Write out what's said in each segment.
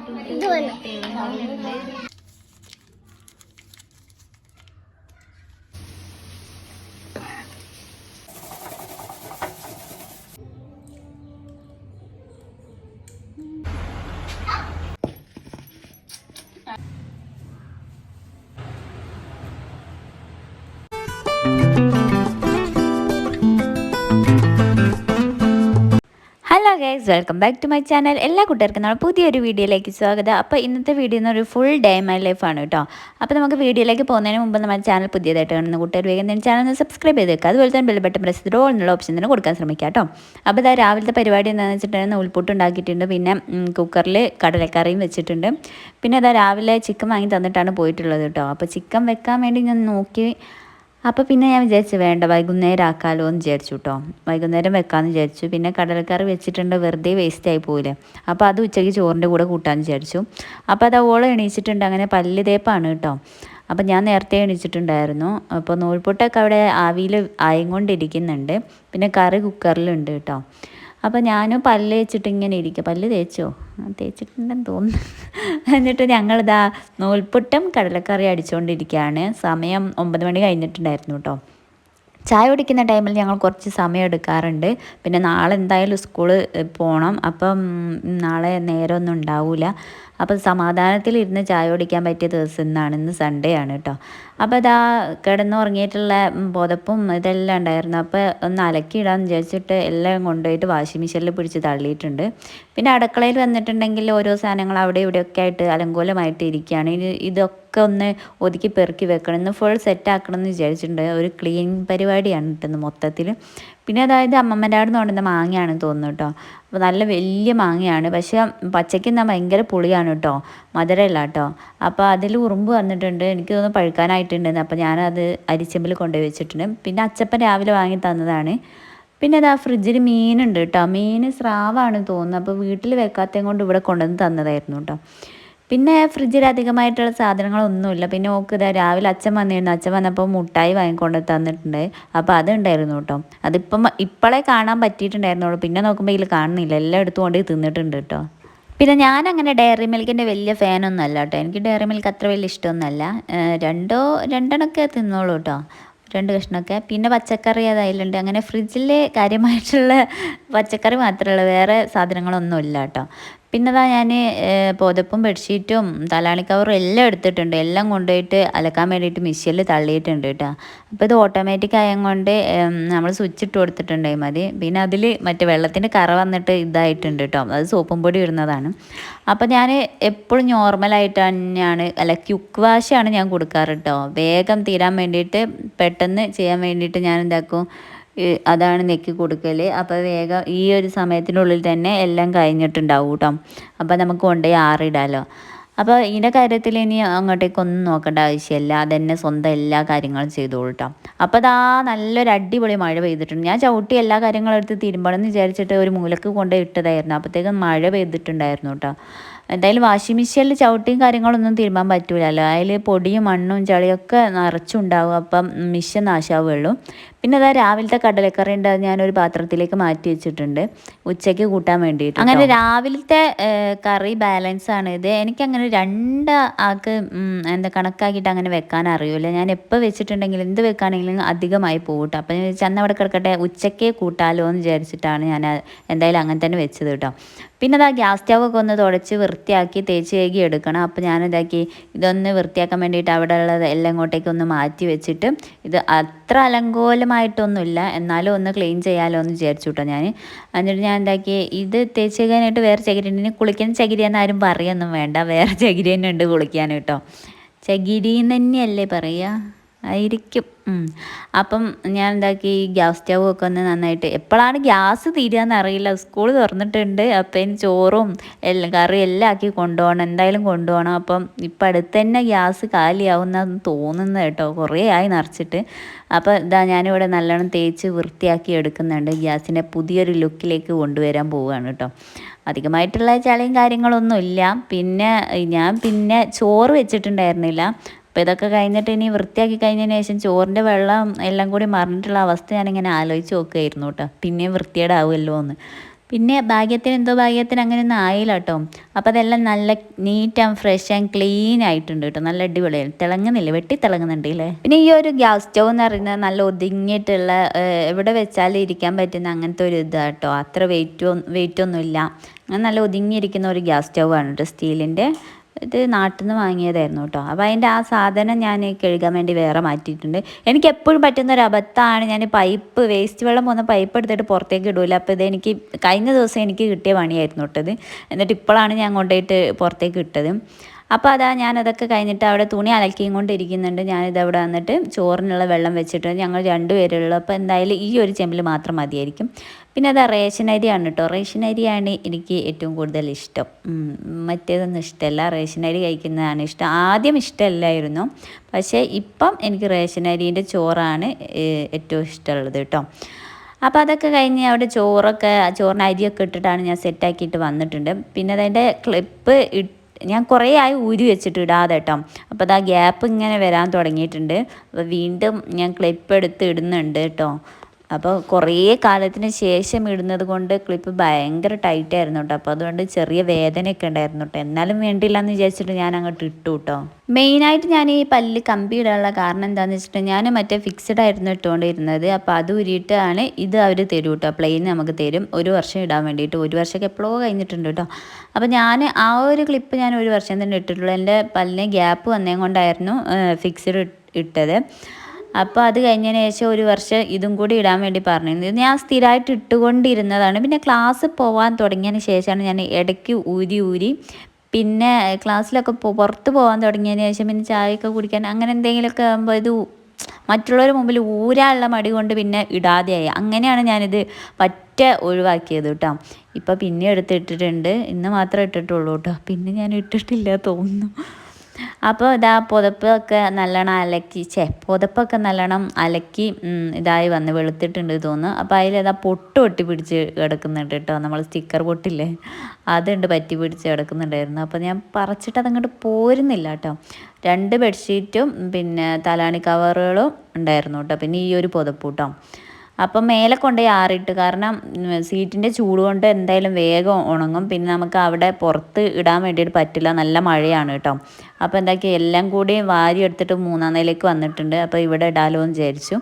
Hello guys welcome back to my channel എല്ലാ കൂട്ടുകാർക്കും നമ്മൾ പുതിയൊരു വീഡിയോയിലേക്ക് സ്വാഗതം. അപ്പോൾ ഇന്നത്തെ വീഡിയോ എന്ന് ഒരു ഫുൾ ഡേ മൈ ലൈഫാണ് കേട്ടോ അപ്പോൾ നമുക്ക് വീഡിയോയിലേക്ക് പോകുന്നതിന് മുമ്പ് നമ്മുടെ ചാനൽ പുതിയതായിട്ട് കാണുന്ന കൂട്ടുകാർ വേഗം തന്നെ ചാനൽ ഒന്ന് സബ്സ്ക്രൈബ് വെക്കുക. അതുപോലെ തന്നെ ബെൽബട്ടൺ പ്രസ് ചെയ്തിട്ട് എന്നുള്ള ഓപ്ഷൻ തന്നെ കൊടുക്കാൻ ശ്രമിക്കുക കേട്ടോ അപ്പോൾ ഇതാ രാവിലത്തെ പരിപാടി എന്താണെന്ന് വെച്ചിട്ടുണ്ടെങ്കിൽ നൂൽപുട്ട് ഉണ്ടാക്കിയിട്ടുണ്ട്. പിന്നെ കുക്കറിൽ കടലക്കറിയും വെച്ചിട്ടുണ്ട്. പിന്നെ അതാ രാവിലെ ചിക്കൻ വാങ്ങി തന്നിട്ടാണ് പോയിട്ടുള്ളത് കേട്ടോ അപ്പോൾ ചിക്കൻ വെക്കാൻ വേണ്ടി ഞാൻ നോക്കി അപ്പോൾ പിന്നെ ഞാൻ വിചാരിച്ചു വേണ്ട വൈകുന്നേരം ആക്കാലോ എന്ന് വിചാരിച്ചു കേട്ടോ വൈകുന്നേരം വെക്കാമെന്ന് വിചാരിച്ചു. പിന്നെ കടലക്കറി വെച്ചിട്ടുണ്ട് വെറുതെ വേസ്റ്റ് ആയി പോയില്ലേ. അപ്പോൾ അത് ഉച്ചയ്ക്ക് ചോറിന്റെ കൂടെ കൂട്ടാമെന്ന് വിചാരിച്ചു. അപ്പോൾ അത് ഓളം എണീച്ചിട്ടുണ്ട് അങ്ങനെ പല്ല് തേപ്പാണ് കേട്ടോ അപ്പോൾ ഞാൻ നേരത്തെ എണീച്ചിട്ടുണ്ടായിരുന്നു. അപ്പോൾ നൂൽപുട്ടൊക്കെ അവിടെ ആവിയിൽ ആയും കൊണ്ടിരിക്കുന്നുണ്ട് പിന്നെ കറി കുക്കറിലുണ്ട് കേട്ടോ അപ്പോൾ ഞാനും പല്ല് തേച്ചിട്ട് ഇങ്ങനെ ഇരിക്കുക പല്ല് തേച്ചോ? തേച്ചിട്ടുണ്ടെന്ന് തോന്നുന്നു. എന്നിട്ട് ഞങ്ങളിതാ നൂൽപുട്ടും കടലക്കറി അടിച്ചുകൊണ്ടിരിക്കുകയാണ് സമയം ഒമ്പത് മണി കഴിഞ്ഞിട്ടുണ്ടായിരുന്നു കേട്ടോ ചായ കുടിക്കുന്ന ടൈമിൽ ഞങ്ങൾ കുറച്ച് സമയം എടുക്കാറുണ്ട്. പിന്നെ നാളെ എന്തായാലും സ്കൂൾ പോകണം അപ്പം നാളെ നേരമൊന്നും ഉണ്ടാവില്ല അപ്പം സമാധാനത്തിലിരുന്ന് ചായ കുടിക്കാൻ പറ്റിയ ദിവസം ഇന്നാണ്. ഇന്ന് സൺഡേ ആണ് കേട്ടോ അപ്പോൾ ഇതാ കിടന്നുറങ്ങിയിട്ടുള്ള പുതപ്പും ഇതെല്ലാം ഉണ്ടായിരുന്നു. അപ്പോൾ ഒന്ന് അലക്കിയിടാമെന്ന് വിചാരിച്ചിട്ട് എല്ലാം കൊണ്ടുപോയിട്ട് വാഷിംഗ് മെഷീനിൽ പിടിച്ച് തള്ളിയിട്ടുണ്ട്. പിന്നെ അടുക്കളയിൽ വന്നിട്ടുണ്ടെങ്കിൽ ഓരോ സാധനങ്ങൾ അവിടെ ഇവിടെയൊക്കെ ആയിട്ട് അലങ്കോലമായിട്ട് ഇരിക്കുകയാണ്. ഇനി ഇതൊക്കെ ഒന്ന് ഒതുക്കി പെറുക്കി വെക്കണം. ഇന്ന് ഫുൾ സെറ്റ് ആക്കണം എന്ന് വിചാരിച്ചിട്ടുണ്ട്. ഒരു ക്ലീൻ പരിപാടിയാണ് കിട്ടുന്നത് മൊത്തത്തിൽ. പിന്നെ അതായത് അമ്മമ്മന്റെ അവിടെ നിന്ന് കൊണ്ടുവന്ന മാങ്ങയാണ് തോന്നുന്നു കേട്ടോ. അപ്പോൾ നല്ല വലിയ മാങ്ങയാണ്. പക്ഷേ പച്ചയ്ക്ക് എന്നാൽ ഭയങ്കര പുളിയാണ് കേട്ടോ. മധുരമില്ല കേട്ടോ. അപ്പോൾ അതിൽ ഉറുമ്പ് വന്നിട്ടുണ്ട്. എനിക്ക് തോന്നുന്നു പഴുക്കാനായിട്ടുണ്ടെന്ന് അപ്പോൾ ഞാനത് അരിച്ചമ്പിൽ കൊണ്ടുപോയി വെച്ചിട്ടുണ്ട്. പിന്നെ അച്ചപ്പൻ രാവിലെ വാങ്ങി തന്നതാണ്. പിന്നെ അത് ആ ഫ്രിഡ്ജിൽ മീനുണ്ട് കേട്ടോ. മീൻ സ്രാവാണ് തോന്നുന്നത് അപ്പോൾ വീട്ടിൽ വെക്കാത്തതും കൊണ്ട് ഇവിടെ കൊണ്ടുവന്ന് തന്നതായിരുന്നു കേട്ടോ. പിന്നെ ഫ്രിഡ്ജിൽ അധികമായിട്ടുള്ള സാധനങ്ങളൊന്നുമില്ല. പിന്നെ ഓക്ക് ഇതാ രാവിലെ അച്ഛൻ വന്നിരുന്നു. അച്ഛൻ വന്നപ്പോൾ മുട്ടായി വാങ്ങിക്കൊണ്ട് തന്നിട്ടുണ്ട്. അപ്പോൾ അതുണ്ടായിരുന്നു കേട്ടോ. അതിപ്പം ഇപ്പോഴേ കാണാൻ പറ്റിയിട്ടുണ്ടായിരുന്നുള്ളൂ. പിന്നെ നോക്കുമ്പോൾ ഇതിൽ കാണുന്നില്ല. എല്ലാം എടുത്തുകൊണ്ട് തിന്നിട്ടുണ്ട് കേട്ടോ. പിന്നെ ഞാൻ അങ്ങനെ ഡയറി മിൽക്കിന്റെ വലിയ ഫാനൊന്നും അല്ല കേട്ടോ. എനിക്ക് ഡയറി മിൽക്ക് അത്ര വലിയ ഇഷ്ടമൊന്നുമല്ല. രണ്ടോ രണ്ടെണ്ണമൊക്കെ തിന്നോളൂ കേട്ടോ. രണ്ട് കഷ്ണമൊക്കെ. പിന്നെ പച്ചക്കറി അതായാലുണ്ട് അങ്ങനെ ഫ്രിഡ്ജിൽ കാര്യമായിട്ടുള്ള പച്ചക്കറി മാത്രമേ ഉള്ളൂ. വേറെ സാധനങ്ങളൊന്നും ഇല്ല കേട്ടോ. പിന്നെ അതാ ഞാൻ പുതപ്പും ബെഡ്ഷീറ്റും തലാണി എല്ലാം എടുത്തിട്ടുണ്ട്. എല്ലാം കൊണ്ടുപോയിട്ട് അലക്കാൻ വേണ്ടിയിട്ട് മിഷ്യനിൽ തള്ളിയിട്ടുണ്ട് കേട്ടോ. അപ്പോൾ ഇത് ഓട്ടോമാറ്റിക് ആയതുകൊണ്ട് നമ്മൾ സ്വിച്ച് ഇട്ട് കൊടുത്തിട്ടുണ്ടായി മതി. പിന്നെ അതിൽ മറ്റേ വെള്ളത്തിന്റെ കറ വന്നിട്ട് ഇതായിട്ടുണ്ട് കേട്ടോ. അത് സോപ്പും പൊടി ഇടുന്നതാണ്. അപ്പോൾ ഞാൻ എപ്പോഴും നോർമലായിട്ട് തന്നെയാണ് അല്ല ക്യുക്ക് വാഷാണ് ഞാൻ കൊടുക്കാറ് കേട്ടോ. വേഗം തീരാൻ വേണ്ടിയിട്ട് പെട്ടെന്ന് ചെയ്യാൻ വേണ്ടിയിട്ട് ഞാൻ എന്താക്കും അതാണ് നെക്കി കൊടുക്കൽ അപ്പോൾ വേഗം ഈ ഒരു സമയത്തിനുള്ളിൽ തന്നെ എല്ലാം കഴിഞ്ഞിട്ടുണ്ടാവും കേട്ടോ അപ്പോൾ നമുക്ക് കൊണ്ടുപോയി ആറിടാലോ. അപ്പോൾ ഇതിന്റെ കാര്യത്തിൽ ഇനി അങ്ങോട്ടേക്കൊന്നും നോക്കേണ്ട ആവശ്യമില്ല. അതന്നെ സ്വന്തം എല്ലാ കാര്യങ്ങളും ചെയ്തോളൂ അപ്പോൾ അതാ നല്ലൊരു അടിപൊളി മഴ പെയ്തിട്ടുണ്ട്. ഞാൻ ചവിട്ടി എല്ലാ കാര്യങ്ങളും എടുത്ത് തിരുമ്പണം എന്ന് വിചാരിച്ചിട്ട് ഒരു മൂലക്ക് കൊണ്ട് ഇട്ടതായിരുന്നു. അപ്പോഴത്തേക്കും മഴ പെയ്തിട്ടുണ്ടായിരുന്നു കേട്ടോ എന്തായാലും വാഷിംഗ് മെഷീനിൽ ചവിട്ടിയും കാര്യങ്ങളൊന്നും തിരുമ്പാൻ പറ്റൂലല്ലോ. അതിൽ പൊടിയും മണ്ണും ചളിയൊക്കെ നിറച്ചുണ്ടാവും. അപ്പം മിഷൻ നാശാവുള്ളൂ പിന്നെ അതാ രാവിലത്തെ കടലക്കറി ഉണ്ട് അത് ഞാനൊരു പാത്രത്തിലേക്ക് മാറ്റി വെച്ചിട്ടുണ്ട്. ഉച്ചയ്ക്ക് കൂട്ടാൻ വേണ്ടിയിട്ട് അങ്ങനെ രാവിലത്തെ കറി ബാലൻസ് ആണ്. ഇത് എനിക്കങ്ങനെ രണ്ട് ആൾക്ക് എന്താ കണക്കാക്കിയിട്ട് അങ്ങനെ വെക്കാൻ അറിയില്ല ഞാൻ എപ്പോൾ വെച്ചിട്ടുണ്ടെങ്കിലും എന്ത് വെക്കുകയാണെങ്കിലും അധികമായി പോകട്ടോ കേട്ടോ അപ്പം ഞാൻ ചെന്ന് അവിടെ കിടക്കട്ടെ ഉച്ചയ്ക്ക് കൂട്ടാലോ എന്ന് വിചാരിച്ചിട്ടാണ് ഞാൻ എന്തായാലും അങ്ങനെ തന്നെ വെച്ചത് കേട്ടോ പിന്നെ അതാ ഗ്യാസ് സ്റ്റവ് ഒക്കെ ഒന്ന് തുടച്ച് വൃത്തിയാക്കി തേച്ച് കഴുകി എടുക്കണം. അപ്പോൾ ഞാൻ ഇതാക്കി ഇതൊന്ന് വൃത്തിയാക്കാൻ വേണ്ടിയിട്ട് അവിടെ ഉള്ളത് എല്ലാം ഇങ്ങോട്ടേക്ക് ഒന്ന് മാറ്റി വെച്ചിട്ട് ഇത് അത്ര അലങ്കോലമായിട്ടൊന്നുമില്ല എന്നാലും ഒന്ന് ക്ലീൻ ചെയ്യാമല്ലോ എന്ന് വിചാരിച്ചു കേട്ടോ ഞാൻ എന്നിട്ട് ഞാൻ എന്താക്കി ഇത് തേച്ച് കഴുകാനായിട്ട് വേറെ ചകിരി ഉണ്ട്. കുളിക്കുന്ന ചകിരി എന്ന് ആരും പറയൊന്നും വേണ്ട. വേറെ ചകിരി തന്നെ ഉണ്ട് കുളിക്കാൻ കേട്ടോ ചകിരി തന്നെയല്ലേ പറയുക ആയിരിക്കും. അപ്പം ഞാൻ എന്താക്കി ഗ്യാസ് സ്റ്റവ് ഒക്കെ ഒന്ന് നന്നായിട്ട് എപ്പോഴാണ് ഗ്യാസ് തീരുകയെന്ന് അറിയില്ല. സ്കൂൾ തുറന്നിട്ടുണ്ട്. അപ്പം ചോറും എല്ലാം കറിയും എല്ലാം ആക്കി കൊണ്ടുപോകണം. എന്തായാലും കൊണ്ടുപോകണം. അപ്പം ഇപ്പം അടുത്ത് തന്നെ ഗ്യാസ് കാലിയാവുന്ന തോന്നുന്നത് കേട്ടോ. കുറേ ആയി നിറച്ചിട്ട്. അപ്പോൾ ഇതാ ഞാനിവിടെ നല്ലോണം തേച്ച് വൃത്തിയാക്കി എടുക്കുന്നുണ്ട്. ഗ്യാസിനെ പുതിയൊരു ലുക്കിലേക്ക് കൊണ്ടുവരാൻ പോവുകയാണ് കേട്ടോ. അധികമായിട്ടുള്ള ചളിയും കാര്യങ്ങളൊന്നും ഇല്ല പിന്നെ ഞാൻ പിന്നെ ചോറ് വെച്ചിട്ടുണ്ടായിരുന്നില്ല. അപ്പോൾ ഇതൊക്കെ കഴിഞ്ഞിട്ട് ഇനി വൃത്തിയാക്കി കഴിഞ്ഞതിന് ശേഷം ചോറിന്റെ വെള്ളം എല്ലാം കൂടി മറിഞ്ഞിട്ടുള്ള അവസ്ഥ ഞാനിങ്ങനെ ആലോചിച്ച് നോക്കുകയായിരുന്നു കേട്ടോ. പിന്നെയും വൃത്തികേടാവുമല്ലോ എന്ന്. പിന്നെ ഭാഗ്യത്തിന് എന്തോ ഭാഗ്യത്തിന് അങ്ങനെ ഒന്നും ആയില്ല കേട്ടോ. അപ്പോൾ അതെല്ലാം നല്ല neat and fresh and clean ആയിട്ടുണ്ട് കേട്ടോ. നല്ല അടിപൊളിയായി. തിളങ്ങുന്നില്ല? വെട്ടി തിളങ്ങുന്നുണ്ട് അല്ലേ പിന്നെ ഈ ഒരു ഗ്യാസ് സ്റ്റൗ എന്ന് പറയുന്നത് നല്ല ഒതുങ്ങിയിട്ടുള്ള എവിടെ വെച്ചാലും ഇരിക്കാൻ പറ്റുന്ന അങ്ങനത്തെ ഒരു ഇതാണ് കേട്ടോ. അത്ര വെയിറ്റ് വെയിറ്റ് ഒന്നുമില്ല. അങ്ങനെ നല്ല ഒതുങ്ങിയിരിക്കുന്ന ഒരു ഗ്യാസ് സ്റ്റൗ ആണ് കേട്ടോ സ്റ്റീലിന്റെ. ഇത് നാട്ടിൽ നിന്ന് വാങ്ങിയതായിരുന്നു കേട്ടോ അപ്പോൾ അതിന്റെ ആ സാധനം ഞാൻ കഴുകാൻ വേണ്ടി വേറെ മാറ്റിയിട്ടുണ്ട്. എനിക്ക് എപ്പോഴും പറ്റുന്ന ഒരു അബദ്ധമാണ് ഞാൻ പൈപ്പ് വേസ്റ്റ് വെള്ളം പോകുന്ന പൈപ്പ് എടുത്തിട്ട് പുറത്തേക്ക് ഇടൂല. അപ്പോൾ ഇത് എനിക്ക് കഴിഞ്ഞ ദിവസം എനിക്ക് കിട്ടിയ പണിയായിരുന്നു കേട്ടത് എന്നിട്ട് ഇപ്പോഴാണ് ഞാൻ കൊണ്ടുപോയിട്ട് പുറത്തേക്ക് ഇട്ടത്. അപ്പോൾ അതാ ഞാനതൊക്കെ കഴിഞ്ഞിട്ട് അവിടെ തുണി അലക്കിയും കൊണ്ടിരിക്കുന്നുണ്ട് ഞാനിത് അവിടെ വന്നിട്ട് ചോറിനുള്ള വെള്ളം വെച്ചിട്ട് ഞങ്ങൾ രണ്ടുപേരുള്ളൂ. അപ്പോൾ എന്തായാലും ഈ ഒരു ചെമ്പിൽ മാത്രം മതിയായിരിക്കും. പിന്നെ അതാ റേഷൻ അരിയാണ് കേട്ടോ റേഷൻ അരിയാണ് എനിക്ക് ഏറ്റവും കൂടുതൽ ഇഷ്ടം. മറ്റേതൊന്നും ഇഷ്ടമല്ല റേഷൻ അരി കഴിക്കുന്നതാണ് ഇഷ്ടം. ആദ്യം ഇഷ്ടമല്ലായിരുന്നു. പക്ഷേ ഇപ്പം എനിക്ക് റേഷൻ അരീന്റെ ചോറാണ് ഏറ്റവും ഇഷ്ടമുള്ളത് കേട്ടോ അപ്പോൾ അതൊക്കെ കഴിഞ്ഞ് അവിടെ ചോറൊക്കെ ചോറിന് അരിയൊക്കെ ഇട്ടിട്ടാണ് ഞാൻ സെറ്റാക്കിയിട്ട് വന്നിട്ടുണ്ട്. പിന്നെ അതിന്റെ ക്ലിപ്പ് ഇട്ട് ഞാൻ കുറേ ആയി ഊരി വെച്ചിട്ട് ഇടാതെ കേട്ടോ. അപ്പോൾ അതാ ഗ്യാപ്പ് ഇങ്ങനെ വരാൻ തുടങ്ങിയിട്ടുണ്ട്. അപ്പോൾ വീണ്ടും ഞാൻ ക്ലിപ്പ് എടുത്ത് ഇടുന്നുണ്ട് കേട്ടോ. അപ്പോൾ കുറേ കാലത്തിന് ശേഷം ഇടുന്നത് കൊണ്ട് ക്ലിപ്പ് ഭയങ്കര ടൈറ്റ് ആയിരുന്നു കേട്ടോ അപ്പോൾ അതുകൊണ്ട് ചെറിയ വേദനയൊക്കെ ഉണ്ടായിരുന്നു കേട്ടോ എന്നാലും വേണ്ടില്ല എന്ന് വിചാരിച്ചിട്ട് ഞാൻ അങ്ങോട്ട് ഇട്ടു കേട്ടോ മെയിനായിട്ട് ഞാൻ ഈ പല്ല് കമ്പി ഇടാനുള്ള കാരണം എന്താണെന്ന് വെച്ചിട്ട് ഞാൻ മറ്റേ ഫിക്സഡ് ആയിരുന്നു ഇട്ടുകൊണ്ടിരുന്നത്. അപ്പോൾ അത് ഉരിയിട്ടാണ് ഇത് അവർ തരും കേട്ടോ പ്ലെയിൻ നമുക്ക് തരും. ഒരു വർഷം ഇടാൻ വേണ്ടിയിട്ട്. ഒരു വർഷമൊക്കെ എപ്പോഴോ കഴിഞ്ഞിട്ടുണ്ട് കേട്ടോ അപ്പോൾ ഞാൻ ആ ഒരു ക്ലിപ്പ് ഞാൻ ഒരു വർഷം തന്നെ ഇട്ടിട്ടുള്ളൂ. എന്റെ പല്ലിന് ഗ്യാപ്പ് വന്നേ കൊണ്ടായിരുന്നു ഫിക്സഡ് ഇട്ടത്. അപ്പോൾ അത് കഴിഞ്ഞതിന് ശേഷം ഒരു വർഷം ഇതും കൂടി ഇടാൻ വേണ്ടി പറഞ്ഞിരുന്നു. ഞാൻ സ്ഥിരമായിട്ട് ഇട്ടുകൊണ്ടിരുന്നതാണ്. പിന്നെ ക്ലാസ് പോകാൻ തുടങ്ങിയതിന് ശേഷമാണ് ഞാൻ ഇടയ്ക്ക് ഊരി ഊരി പിന്നെ ക്ലാസ്സിലൊക്കെ പുറത്ത് പോകാൻ തുടങ്ങിയതിന് ശേഷം പിന്നെ ചായയൊക്കെ കുടിക്കാൻ അങ്ങനെ എന്തെങ്കിലുമൊക്കെ ആകുമ്പോൾ ഇത് മറ്റുള്ളവരുടെ മുമ്പിൽ ഊരാനുള്ള മടി കൊണ്ട് പിന്നെ ഇടാതെയായി. അങ്ങനെയാണ് ഞാനിത് പറ്റ ഒഴിവാക്കിയത് കേട്ടോ. ഇപ്പോൾ പിന്നെ എടുത്തിട്ടിട്ടുണ്ട്. ഇന്ന് മാത്രമേ ഇട്ടിട്ടുള്ളൂ കേട്ടോ. പിന്നെ ഞാൻ ഇട്ടിട്ടില്ല തോന്നുന്നു. അപ്പോൾ ഇതാ പുതപ്പൊക്കെ നല്ലോണം അലക്കി ചേ പുതപ്പൊക്കെ നല്ലോണം അലക്കി ഇതായി വന്ന് വെളുത്തിട്ടുണ്ട് തോന്നുന്നു. അപ്പോൾ അതിലേതാ പൊട്ട് പൊട്ടി പിടിച്ച് കിടക്കുന്നുണ്ട് കേട്ടോ. നമ്മൾ സ്റ്റിക്കർ പൊട്ടില്ലേ? അതുണ്ട് പറ്റി പിടിച്ച് കിടക്കുന്നുണ്ടായിരുന്നു. അപ്പോൾ ഞാൻ പറിച്ചിട്ട് അതങ്ങോട്ട് പോരുന്നില്ല കേട്ടോ. രണ്ട് ബെഡ്ഷീറ്റും പിന്നെ തലാണി കവറുകളും ഉണ്ടായിരുന്നു കേട്ടോ. പിന്നെ ഈ ഒരു പുതപ്പ് കേട്ടോ. അപ്പം മേലെ കൊണ്ടുപോയി ആറിയിട്ട്. കാരണം സീറ്റിന്റെ ചൂട് കൊണ്ട് എന്തായാലും വേഗം ഉണങ്ങും. പിന്നെ നമുക്ക് അവിടെ പുറത്ത് ഇടാൻ വേണ്ടിയിട്ട് പറ്റില്ല. നല്ല മഴയാണ് കേട്ടോ. അപ്പോൾ എന്താക്കി എല്ലാം കൂടി വാരി എടുത്തിട്ട് മൂന്നാം നിലയ്ക്ക് വന്നിട്ടുണ്ട്. അപ്പോൾ ഇവിടെ ഇടാലോ എന്ന് വിചാരിച്ചു.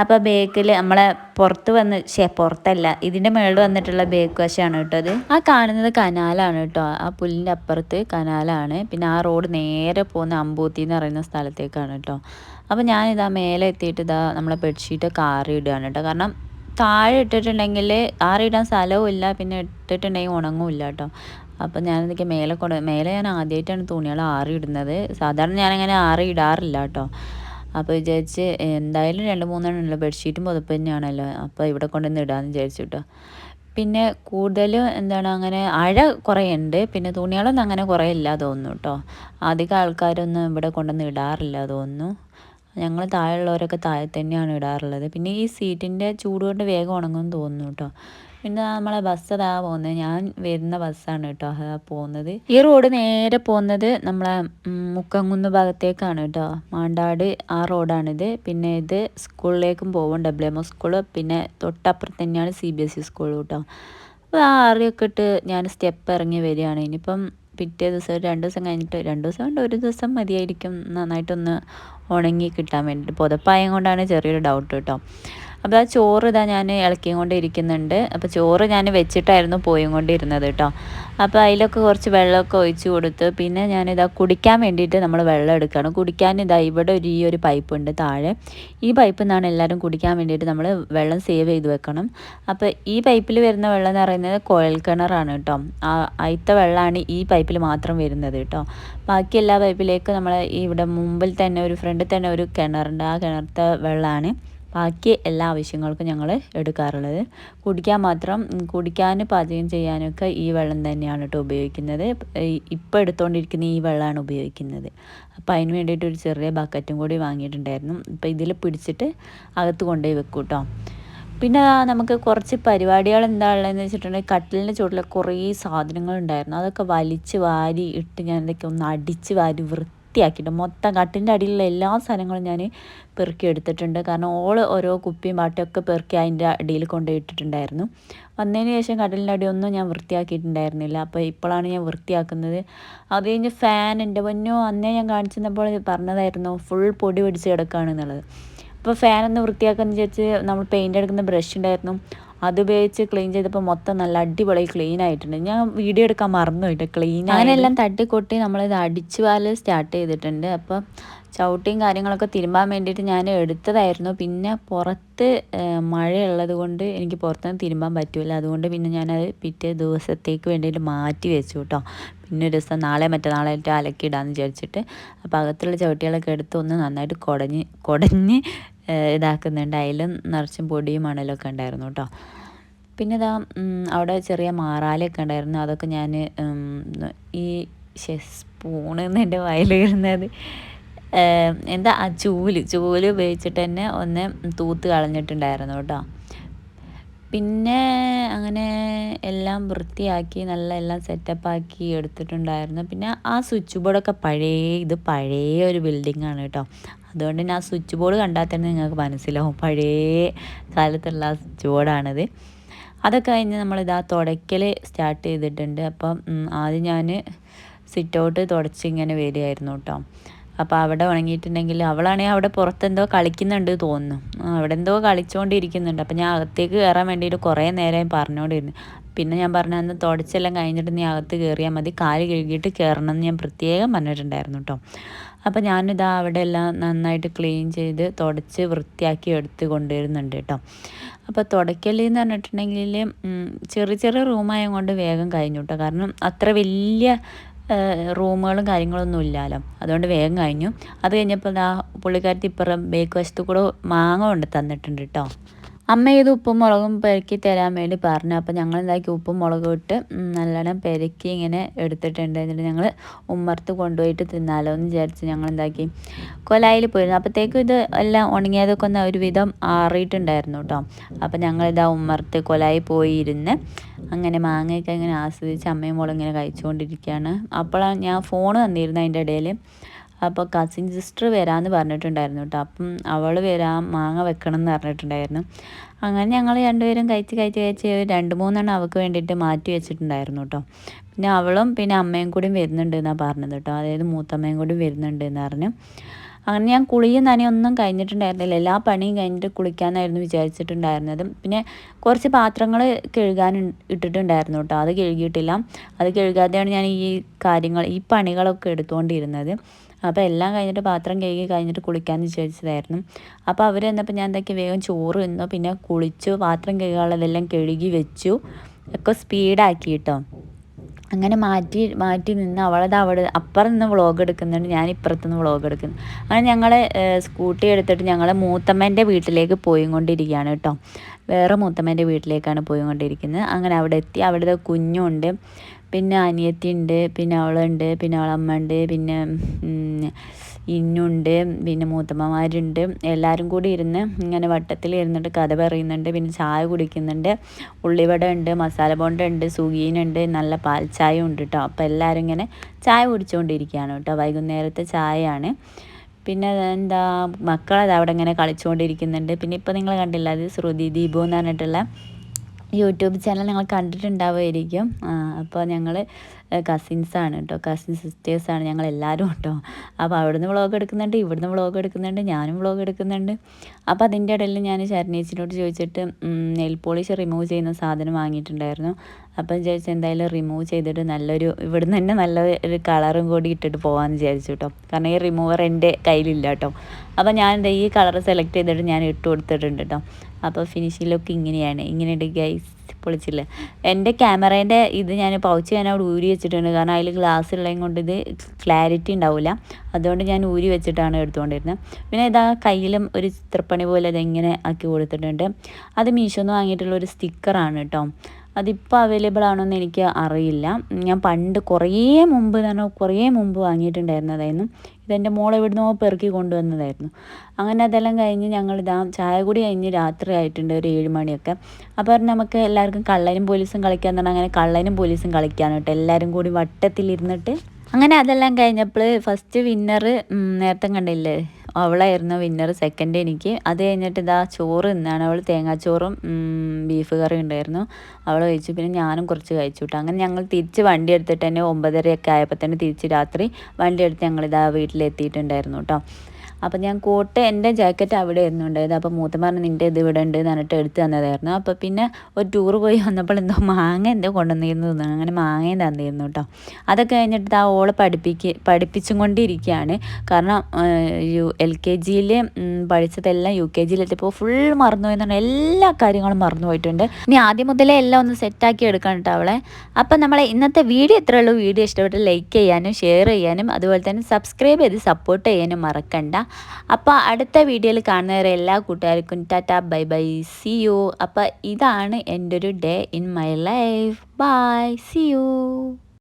അപ്പോൾ ബേക്കിൽ നമ്മളെ പുറത്ത് വന്ന് ശേ പുറത്തല്ല. ഇതിന്റെ മുകളിൽ വന്നിട്ടുള്ള ബേക്ക് വശമാണ് കേട്ടോ അത് ആ കാണുന്നത് കനാലാണ് കേട്ടോ. ആ പുല്ലിന്റെ അപ്പുറത്ത് കനാലാണ്. പിന്നെ ആ റോഡ് നേരെ പോകുന്ന അമ്പൂത്തി എന്ന് പറയുന്ന സ്ഥലത്തേക്കാണ് കേട്ടോ. അപ്പോൾ ഞാനിതാ മേലെ എത്തിയിട്ട് ഇതാ നമ്മളെ ബെഡ്ഷീറ്റ് കാറി ഇടുകയാണ് കേട്ടോ കാരണം താഴെ ഇട്ടിട്ടുണ്ടെങ്കിൽ ആറിയിടാൻ സ്ഥലവും ഇല്ല പിന്നെ ഇട്ടിട്ടുണ്ടെങ്കിൽ ഉണങ്ങുമില്ല കേട്ടോ അപ്പം ഞാനിതൊക്കെ മേലെ കൊണ്ട് മേലെ ഞാൻ ആദ്യമായിട്ടാണ് തുണികൾ ആറി ഇടുന്നത് സാധാരണ ഞാനങ്ങനെ ആറി ഇടാറില്ല കേട്ടോ അപ്പോൾ വിചാരിച്ച് എന്തായാലും രണ്ട് മൂന്നെണ്ണമല്ലോ ബെഡ്ഷീറ്റും പുതപ്പ് തന്നെയാണല്ലോ. അപ്പോൾ ഇവിടെ കൊണ്ടുവന്ന് ഇടാമെന്ന് വിചാരിച്ചു കേട്ടോ പിന്നെ കൂടുതലും എന്താണ് അങ്ങനെ അഴ കുറേ ഉണ്ട് പിന്നെ തുണികളൊന്നും അങ്ങനെ കുറേ ഇല്ല തോന്നുന്നു കേട്ടോ അധികം ആൾക്കാരൊന്നും ഇവിടെ കൊണ്ടുവന്ന് ഇടാറില്ല തോന്നുന്നു. ഞങ്ങൾ താഴെയുള്ളവരൊക്കെ താഴെ തന്നെയാണ് ഇടാറുള്ളത്. പിന്നെ ഈ സീറ്റിന്റെ ചൂട് കൊണ്ട് വേഗം ഉണങ്ങുമെന്ന് തോന്നുന്നു കേട്ടോ. പിന്നെ നമ്മളെ ബസ് അതാ പോകുന്നത്. ഞാൻ വരുന്ന ബസ്സാണ് കേട്ടോ. അതാ പോകുന്നത്. ഈ റോഡ് നേരെ പോകുന്നത് നമ്മളെ മുക്കങ്കുന്ന് ഭാഗത്തേക്കാണ് കേട്ടോ. മാണ്ടാട് ആ റോഡാണിത് പിന്നെ ഇത് സ്കൂളിലേക്കും പോകും. ഡബ്ല്യു എം സ്കൂൾ പിന്നെ തൊട്ടപ്പുറത്ത് തന്നെയാണ് C B S E school കേട്ടോ. അപ്പോൾ ആ അറിയൊക്കെ ഇട്ട് ഞാൻ സ്റ്റെപ്പ് ഇറങ്ങി വരികയാണ്. ഇനിയിപ്പം പിറ്റേ ദിവസം രണ്ട് ദിവസം കഴിഞ്ഞിട്ട് രണ്ട് ദിവസം കൊണ്ട് ഒരു ദിവസം മതിയായിരിക്കും നന്നായിട്ടൊന്ന് ഉണങ്ങി കിട്ടാൻ വേണ്ടിയിട്ട്. പുതപ്പായം കൊണ്ടാണ് ചെറിയൊരു ഡൗട്ട് കേട്ടോ. അപ്പോൾ ആ ചോറ് ഇതാ ഞാൻ ഇളക്കിയും കൊണ്ട് ഇരിക്കുന്നുണ്ട് അപ്പോൾ ചോറ് ഞാൻ വെച്ചിട്ടായിരുന്നു പോയും കൊണ്ടിരുന്നത് കേട്ടോ അപ്പോൾ അതിലൊക്കെ കുറച്ച് വെള്ളമൊക്കെ ഒഴിച്ച് കൊടുത്ത് പിന്നെ ഞാനിതാ കുടിക്കാൻ വേണ്ടിയിട്ട് നമ്മൾ വെള്ളം എടുക്കുകയാണ് കുടിക്കാൻ ഇതാ ഇവിടെ ഒരു ഈ ഒരു പൈപ്പ് ഉണ്ട് താഴെ. ഈ പൈപ്പിൽ നിന്നാണ് എല്ലാവരും കുടിക്കാൻ വേണ്ടിയിട്ട് നമ്മൾ വെള്ളം സേവ് ചെയ്ത് വെക്കണം. അപ്പോൾ ഈ പൈപ്പിൽ വരുന്ന വെള്ളം എന്ന് പറയുന്നത് കുഴൽ കിണറാണ് കേട്ടോ ആ അയിത്ത വെള്ളമാണ് ഈ പൈപ്പിൽ മാത്രം വരുന്നത് കേട്ടോ ബാക്കി എല്ലാ പൈപ്പിലേക്കും നമ്മൾ ഇവിടെ മുമ്പിൽ തന്നെ ഒരു ഫ്രണ്ടിൽ തന്നെ ഒരു കിണറുണ്ട്. ആ കിണറത്തെ വെള്ളമാണ് ബാക്കി എല്ലാ ആവശ്യങ്ങൾക്കും ഞങ്ങൾ എടുക്കാറുള്ളത്. കുടിക്കാൻ മാത്രം കുടിക്കാൻ പാചകം ചെയ്യാനൊക്കെ ഈ വെള്ളം തന്നെയാണ് കേട്ടോ ഉപയോഗിക്കുന്നത്. ഇപ്പോൾ എടുത്തുകൊണ്ടിരിക്കുന്ന ഈ വെള്ളമാണ് ഉപയോഗിക്കുന്നത്. അപ്പോൾ അതിന് വേണ്ടിയിട്ട് ഒരു ചെറിയ ബക്കറ്റും കൂടി വാങ്ങിയിട്ടുണ്ടായിരുന്നു. അപ്പോൾ ഇതിൽ പിടിച്ചിട്ട് അകത്ത് കൊണ്ടുപോയി വെക്കും കേട്ടോ പിന്നെ നമുക്ക് കുറച്ച് പരിപാടികൾ എന്താ ഉള്ളതെന്ന് വെച്ചിട്ടുണ്ടെങ്കിൽ കട്ടിലിന്റെ ചുവട്ടിൽ കുറേ സാധനങ്ങൾ ഉണ്ടായിരുന്നു. അതൊക്കെ വലിച്ച് വാരി ഇട്ട് ഞാൻ ഇതൊക്കെ ഒന്ന് അടിച്ച് വാരി വൃത്തി വൃത്തിയാക്കിയിട്ട് മൊത്തം കട്ടിന്റെ അടിയിലുള്ള എല്ലാ സാധനങ്ങളും ഞാൻ പെറുക്കി എടുത്തിട്ടുണ്ട്. കാരണം ഓൾ ഓരോ കുപ്പിയും പാട്ടയൊക്കെ പെറുക്കി അതിന്റെ അടിയിൽ കൊണ്ടുപോയിട്ടിട്ടുണ്ടായിരുന്നു. വന്നതിന് ശേഷം കടലിന്റെ അടിയൊന്നും ഞാൻ വൃത്തിയാക്കിയിട്ടുണ്ടായിരുന്നില്ല. അപ്പോൾ ഇപ്പോഴാണ് ഞാൻ വൃത്തിയാക്കുന്നത്. അത് കഴിഞ്ഞ് ഫാൻ എന്റെ പൊന്നോ അന്നേ ഞാൻ കാണിച്ചപ്പോൾ പറഞ്ഞതായിരുന്നു ഫുൾ പൊടി പിടിച്ച് കിടക്കുകയാണെന്നുള്ളത് അപ്പോൾ ഫാനൊന്ന് വൃത്തിയാക്കാമെന്ന് വിചാരിച്ച് നമ്മൾ പെയിന്റ് എടുക്കുന്ന ബ്രഷ് ഉണ്ടായിരുന്നു. അത് ഉപയോഗിച്ച് ക്ലീൻ ചെയ്തപ്പോൾ മൊത്തം നല്ല അടിപൊളി ക്ലീൻ ആയിട്ടുണ്ട്. ഞാൻ വീഡിയോ എടുക്കാൻ മറന്നുപോയിട്ട് ക്ലീൻ അങ്ങനെയെല്ലാം തട്ടിക്കൊട്ടി നമ്മളിത് അടിച്ചു പാൽ സ്റ്റാർട്ട് ചെയ്തിട്ടുണ്ട്. അപ്പോൾ ചവിട്ടിയും കാര്യങ്ങളൊക്കെ തിരുമ്പാൻ വേണ്ടിയിട്ട് ഞാൻ എടുത്തതായിരുന്നു. പിന്നെ പുറത്ത് മഴയുള്ളത് കൊണ്ട് എനിക്ക് പുറത്തുനിന്ന് തിരുമ്പാൻ പറ്റില്ല അതുകൊണ്ട് പിന്നെ ഞാനത് പിറ്റേ ദിവസത്തേക്ക് വേണ്ടിയിട്ട് മാറ്റി വെച്ചു കേട്ടോ പിന്നെ ഒരു ദിവസം നാളെ മറ്റന്നാളായിട്ട് അലക്കിയിടാന്ന് വിചാരിച്ചിട്ട്. അപ്പോൾ അകത്തുള്ള ചവിട്ടികളൊക്കെ എടുത്ത് ഒന്ന് നന്നായിട്ട് കുടഞ്ഞ് കുടഞ്ഞ് ഇതാക്കുന്നുണ്ട് അതിലും നിറച്ചും പൊടിയും മണലൊക്കെ ഉണ്ടായിരുന്നു കേട്ടോ. പിന്നെ ഇതാ അവിടെ ചെറിയ മാറാലൊക്കെ ഉണ്ടായിരുന്നു. അതൊക്കെ ഞാൻ ഈ സ്പൂണ് എന്റെ വയൽ വരുന്നത്. എന്താ ആ ചൂൽ ചൂൽ ഉപയോഗിച്ചിട്ട് തന്നെ ഒന്ന് തൂത്ത് കളഞ്ഞിട്ടുണ്ടായിരുന്നു കേട്ടോ. പിന്നെ അങ്ങനെ എല്ലാം വൃത്തിയാക്കി നല്ല എല്ലാം സെറ്റപ്പാക്കി എടുത്തിട്ടുണ്ടായിരുന്നു. പിന്നെ ആ സ്വിച്ച് ബോർഡൊക്കെ പഴയ ഇത് പഴയ ഒരു ബിൽഡിംഗ് ആണ് കേട്ടോ. അതുകൊണ്ട് തന്നെ ആ സ്വിച്ച് ബോർഡ് കണ്ടാൽ തന്നെ നിങ്ങൾക്ക് മനസ്സിലാവും. പഴയ കാലത്തുള്ള സ്വിച്ച് ബോർഡാണിത് അതൊക്കെ കഴിഞ്ഞ് നമ്മളിതാ തുടയ്ക്കൽ സ്റ്റാർട്ട് ചെയ്തിട്ടുണ്ട്. അപ്പം ആദ്യം ഞാൻ സിറ്റ് ഔട്ട് തുടച്ച് ഇങ്ങനെ വരികയായിരുന്നു കേട്ടോ. അപ്പോൾ അവിടെ ഉണങ്ങിയിട്ടുണ്ടെങ്കിൽ അവളാണെങ്കിൽ അവിടെ പുറത്തെന്തോ കളിക്കുന്നുണ്ട് തോന്നുന്നു. അവിടെ എന്തോ കളിച്ചുകൊണ്ടിരിക്കുന്നുണ്ട് അപ്പോൾ ഞാൻ അകത്തേക്ക് കയറാൻ വേണ്ടിയിട്ട് കുറേ നേരം പറഞ്ഞുകൊണ്ടിരുന്നു. പിന്നെ ഞാൻ പറഞ്ഞു അന്ന് തുടച്ചെല്ലാം കഴിഞ്ഞിട്ട് നീ അകത്ത് കയറിയാൽ മതി. കാൽ കഴുകിയിട്ട് കയറണം എന്ന് ഞാൻ പ്രത്യേകം പറഞ്ഞിട്ടുണ്ടായിരുന്നു കേട്ടോ. അപ്പോൾ ഞാനിതാ അവിടെ എല്ലാം നന്നായിട്ട് ക്ലീൻ ചെയ്ത് തുടച്ച് വൃത്തിയാക്കി എടുത്ത് കൊണ്ടുവരുന്നുണ്ട് കേട്ടോ. അപ്പോൾ തുടയ്ക്കൽ പറഞ്ഞിട്ടുണ്ടെങ്കിൽ ചെറിയ ചെറിയ റൂമായതുകൊണ്ട് വേഗം കഴിഞ്ഞു കേട്ടോ. കാരണം അത്ര വലിയ റൂമുകളും കാര്യങ്ങളൊന്നും ഇല്ലല്ലോ. അതുകൊണ്ട് വേഗം കഴിഞ്ഞു. അത് കഴിഞ്ഞപ്പോൾ ആ പുള്ളിക്കാരത്തി ഇപ്പുറം ബേക്ക് വശത്ത് കൂടെ മാങ്ങ കൊണ്ട് തന്നിട്ടുണ്ട് കേട്ടോ. അമ്മ ഇത് ഉപ്പും മുളകും പെരക്കി തരാൻ വേണ്ടി പറഞ്ഞു. അപ്പോൾ ഞങ്ങൾ എന്താക്കി? ഉപ്പും മുളകും ഇട്ട് നല്ലോണം പെരക്കി ഇങ്ങനെ എടുത്തിട്ടുണ്ട്. എന്നിട്ട് ഞങ്ങൾ ഉമ്മർത്ത് കൊണ്ടുപോയിട്ട് തിന്നാലോ എന്ന് വിചാരിച്ച് ഞങ്ങൾ എന്താക്കി? കൊലായിൽ പോയിരുന്നു. അപ്പോഴത്തേക്കും ഇത് എല്ലാം ഉണങ്ങിയതൊക്കെ ഒന്ന് ഒരുവിധം ആറിയിട്ടുണ്ടായിരുന്നു കേട്ടോ അപ്പോൾ ഞങ്ങളിതാ ഉമ്മർത്ത് കൊലായി പോയിരുന്ന് അങ്ങനെ മാങ്ങയൊക്കെ ഇങ്ങനെ ആസ്വദിച്ച് അമ്മയും മോളും ഇങ്ങനെ കഴിച്ചുകൊണ്ടിരിക്കുകയാണ്. അപ്പോഴാണ് ഞാൻ ഫോൺ തന്നിരുന്നു അതിന്റെ ഇടയിൽ. അപ്പോൾ കസിൻ സിസ്റ്റർ വരാമെന്ന് പറഞ്ഞിട്ടുണ്ടായിരുന്നു കേട്ടോ അപ്പം അവൾ വരാം മാങ്ങ വെക്കണം എന്ന് പറഞ്ഞിട്ടുണ്ടായിരുന്നു. അങ്ങനെ ഞങ്ങൾ രണ്ടുപേരും കഴിച്ച് കഴിച്ച് കഴിച്ച് രണ്ട് മൂന്നെണ്ണം അവൾക്ക് വേണ്ടിയിട്ട് മാറ്റി വെച്ചിട്ടുണ്ടായിരുന്നു കേട്ടോ പിന്നെ അവളും പിന്നെ അമ്മയും കൂടിയും വരുന്നുണ്ട് എന്നാണ് പറഞ്ഞത് കേട്ടോ അതായത് മൂത്തമ്മയും കൂടി വരുന്നുണ്ട് എന്ന് പറഞ്ഞു. അങ്ങനെ ഞാൻ കുളിയും ഒന്നും കഴിഞ്ഞിട്ടുണ്ടായിരുന്നില്ല. എല്ലാ പണിയും കഴിഞ്ഞിട്ട് കുളിക്കാനായിരുന്നു വിചാരിച്ചിട്ടുണ്ടായിരുന്നത്. പിന്നെ കുറച്ച് പാത്രങ്ങൾ കഴുകാൻ ഇട്ടിട്ടുണ്ടായിരുന്നു കേട്ടോ. അത് കഴുകിയിട്ടില്ല. അത് കഴുകാതെയാണ് ഞാൻ ഈ കാര്യങ്ങൾ ഈ പണികളൊക്കെ എടുത്തുകൊണ്ടിരുന്നത്. അപ്പോൾ എല്ലാം കഴിഞ്ഞിട്ട് പാത്രം കഴുകി കഴിഞ്ഞിട്ട് കുളിക്കാമെന്ന് വിചാരിച്ചതായിരുന്നു. അപ്പോൾ അവർ എന്നപ്പോൾ ഞാൻ എന്തൊക്കെ വേഗം ചോറ് തിന്നു. പിന്നെ കുളിച്ചു പാത്രം കഴുകാനുള്ളതെല്ലാം കഴുകി വെച്ചു. ഒക്കെ സ്പീഡാക്കി കേട്ടോ. അങ്ങനെ മാറ്റി മാറ്റി നിന്ന് അവളത് അവിടെ അപ്പുറം നിന്ന് വ്ളോഗ് എടുക്കുന്നുണ്ട്. ഞാൻ ഇപ്പുറത്തുനിന്ന് വ്ളോഗ് എടുക്കുന്നു. അങ്ങനെ ഞങ്ങൾ സ്കൂട്ടി എടുത്തിട്ട് ഞങ്ങൾ മൂത്തമ്മേന്റെ വീട്ടിലേക്ക് പോയിക്കൊണ്ടിരിക്കുകയാണ് കേട്ടോ. വേറെ മൂത്തമ്മേന്റെ വീട്ടിലേക്കാണ് പോയിക്കൊണ്ടിരിക്കുന്നത്. അങ്ങനെ അവിടെ എത്തി. അവിടുത്തെ കുഞ്ഞുണ്ട്. പിന്നെ അനിയത്തി ഉണ്ട് പിന്നെ അവളുണ്ട്. പിന്നെ അവളമ്മ ഉണ്ട് പിന്നെ ഇന്നുണ്ട് പിന്നെ മൂത്തമ്മമാരുണ്ട്. എല്ലാവരും കൂടി ഇരുന്ന് ഇങ്ങനെ വട്ടത്തിൽ ഇരുന്നിട്ട് കഥ പറയുന്നുണ്ട് പിന്നെ ചായ കുടിക്കുന്നുണ്ട്. ഉള്ളിവട ഉണ്ട് മസാല ബോണ്ട ഉണ്ട് സുഗീനുണ്ട് നല്ല പാൽ ചായ ഉണ്ട് കേട്ടോ അപ്പോൾ എല്ലാവരും ഇങ്ങനെ ചായ കുടിച്ചുകൊണ്ടിരിക്കുകയാണ് കേട്ടോ വൈകുന്നേരത്തെ ചായയാണ്. പിന്നെ എന്താ മക്കളത് അവിടെ ഇങ്ങനെ കളിച്ചുകൊണ്ടിരിക്കുന്നുണ്ട് പിന്നെ ഇപ്പോൾ നിങ്ങൾ കണ്ടില്ല അത് ശ്രുതി ദീപു എന്ന് പറഞ്ഞിട്ടുള്ള യൂട്യൂബ് ചാനൽ നിങ്ങൾ കണ്ടിട്ടുണ്ടാവുമായിരിക്കും. അപ്പോൾ ഞങ്ങൾ കസിൻസാണ് കേട്ടോ കസിൻ സിസ്റ്റേഴ്സാണ് ഞങ്ങൾ എല്ലാവരും കേട്ടോ അപ്പോൾ അവിടുന്ന് വ്ളോഗ് എടുക്കുന്നുണ്ട് ഇവിടുന്ന് വ്ളോഗ് എടുക്കുന്നുണ്ട് ഞാനും വ്ളോഗ് എടുക്കുന്നുണ്ട്. അപ്പോൾ അതിന്റെ ഇടയിൽ ഞാൻ ശരണേച്ചിനോട് ചോദിച്ചിട്ട് നെയിൽ പോളിഷ് റിമൂവ് ചെയ്യുന്ന സാധനം വാങ്ങിയിട്ടുണ്ടായിരുന്നു. അപ്പം വിചാരിച്ചു എന്തായാലും റിമൂവ് ചെയ്തിട്ട് നല്ലൊരു ഇവിടുന്ന് തന്നെ നല്ല ഒരു കളറും കൂടി ഇട്ടിട്ട് പോകാമെന്ന് വിചാരിച്ചു കേട്ടോ കാരണം ഈ റിമൂവർ എന്റെ കയ്യിലില്ല കേട്ടോ അപ്പോൾ ഞാൻ ഈ കളർ സെലക്ട് ചെയ്തിട്ട് ഞാൻ ഇട്ട് കൊടുത്തിട്ടുണ്ട് കേട്ടോ അപ്പോൾ ഫിനിഷിംഗ് ലുക്ക് ഇങ്ങനെയാണ്. ഇങ്ങനെയുണ്ട് ഗൈസ് പൊളിച്ചില്ല? എന്റെ ക്യാമറേന്റെ ഇത് ഞാൻ പൗച്ച് ഞാൻ അവിടെ ഊരി വെച്ചിട്ടുണ്ട്. കാരണം അതിൽ ഗ്ലാസ് ഉള്ളതും കൊണ്ട് ഇത് ക്ലാരിറ്റി ഉണ്ടാവില്ല അതുകൊണ്ട് ഞാൻ ഊരി വെച്ചിട്ടാണ് എടുത്തുകൊണ്ടിരുന്നത്. പിന്നെ ഇതാ കയ്യിലും ഒരു ചിത്രപ്പണി പോലെ ഇതെങ്ങനെ ആക്കി കൊടുത്തിട്ടുണ്ട്. അത് മീഷോന്ന് വാങ്ങിയിട്ടുള്ള ഒരു സ്റ്റിക്കറാണ് കേട്ടോ അതിപ്പോൾ അവൈലബിൾ ആണോ എന്ന് എനിക്ക് അറിയില്ല. ഞാൻ പണ്ട് കുറേ മുമ്പ് തന്നെ കുറേ മുമ്പ് വാങ്ങിയിട്ടുണ്ടായിരുന്നതായിരുന്നു. ഇതെന്റെ മോളെ എവിടുന്നോ പെറുക്കി കൊണ്ടുവന്നതായിരുന്നു. അങ്ങനെ അതെല്ലാം കഴിഞ്ഞ് ഞങ്ങൾ ഇതാ ചായ കൂടി കഴിഞ്ഞ് രാത്രി ആയിട്ടുണ്ട് ഒരു ഏഴ് മണിയൊക്കെ. അപ്പോൾ നമുക്ക് എല്ലാവർക്കും കള്ളനും പോലീസും കളിക്കാൻ തന്നെ അങ്ങനെ കള്ളനും പോലീസും കളിക്കാൻ കേട്ടോ. എല്ലാവരും കൂടി വട്ടത്തിലിരുന്നിട്ട്. അങ്ങനെ അതെല്ലാം കഴിഞ്ഞപ്പോൾ ഫസ്റ്റ് വിന്നർ നേരത്തെ കണ്ടില്ലേ? അവളായിരുന്നു വിന്നർ സെക്കൻഡ് എനിക്ക്. അത് കഴിഞ്ഞിട്ട് ഇതാ ചോറ് തിന്നാണ്. അവൾ തേങ്ങാച്ചോറും ബീഫ് കറി ഉണ്ടായിരുന്നു. അവൾ കഴിച്ചു. പിന്നെ ഞാനും കുറച്ച് കഴിച്ചു കേട്ടോ അങ്ങനെ ഞങ്ങൾ തിരിച്ച് വണ്ടി എടുത്തിട്ട് തന്നെ ഒമ്പതരയൊക്കെ ആയപ്പോൾ തന്നെ തിരിച്ച് രാത്രി വണ്ടി എടുത്ത് ഞങ്ങൾ ഇതാ വീട്ടിലെത്തിയിട്ടുണ്ടായിരുന്നു കേട്ടോ അപ്പം ഞാൻ കോട്ട് എന്റെ ജാക്കറ്റ് അവിടെ ആയിരുന്നു ഉണ്ടായത്. അപ്പോൾ മൂത്ത പറഞ്ഞ് നിന്റെ ഇത് ഇവിടെ ഉണ്ട് എന്ന് പറഞ്ഞിട്ട് എടുത്ത് തന്നതായിരുന്നു. അപ്പോൾ പിന്നെ ഒരു ടൂർ പോയി വന്നപ്പോൾ എന്തോ മാങ്ങ എന്തോ കൊണ്ടുവന്നിരുന്നു അങ്ങനെ മാങ്ങയും തന്നിരുന്നു കേട്ടോ. അതൊക്കെ കഴിഞ്ഞിട്ട് ആ ഓളെ പഠിപ്പിക്ക് പഠിപ്പിച്ചും കൊണ്ടിരിക്കുകയാണ്. കാരണം യു എൽ കെ ജിയിൽ പഠിച്ചതെല്ലാം യു കെ ജിയിലെത്തിയപ്പോൾ ഫുൾ മറന്നു പോയി പറഞ്ഞാൽ എല്ലാ കാര്യങ്ങളും മറന്നു പോയിട്ടുണ്ട് ഇനി ആദ്യം മുതലേ എല്ലാം ഒന്ന് സെറ്റാക്കി എടുക്കാൻ കേട്ടോ അവളെ. അപ്പം നമ്മളെ ഇന്നത്തെ വീഡിയോ എത്ര ഉള്ളൂ. വീഡിയോ ഇഷ്ടപ്പെട്ട് ലൈക്ക് ചെയ്യാനും ഷെയർ ചെയ്യാനും അതുപോലെ തന്നെ സബ്സ്ക്രൈബ് ചെയ്ത് സപ്പോർട്ട് ചെയ്യാനും മറക്കണ്ട. അപ്പോൾ അടുത്ത വീഡിയോയിൽ കാണുന്നവരെ എല്ലാ കൂട്ടുകാർക്കും tata bye bye see you അപ്പോൾ ഇതാണ് എന്റെ ഒരു day in my life bye see you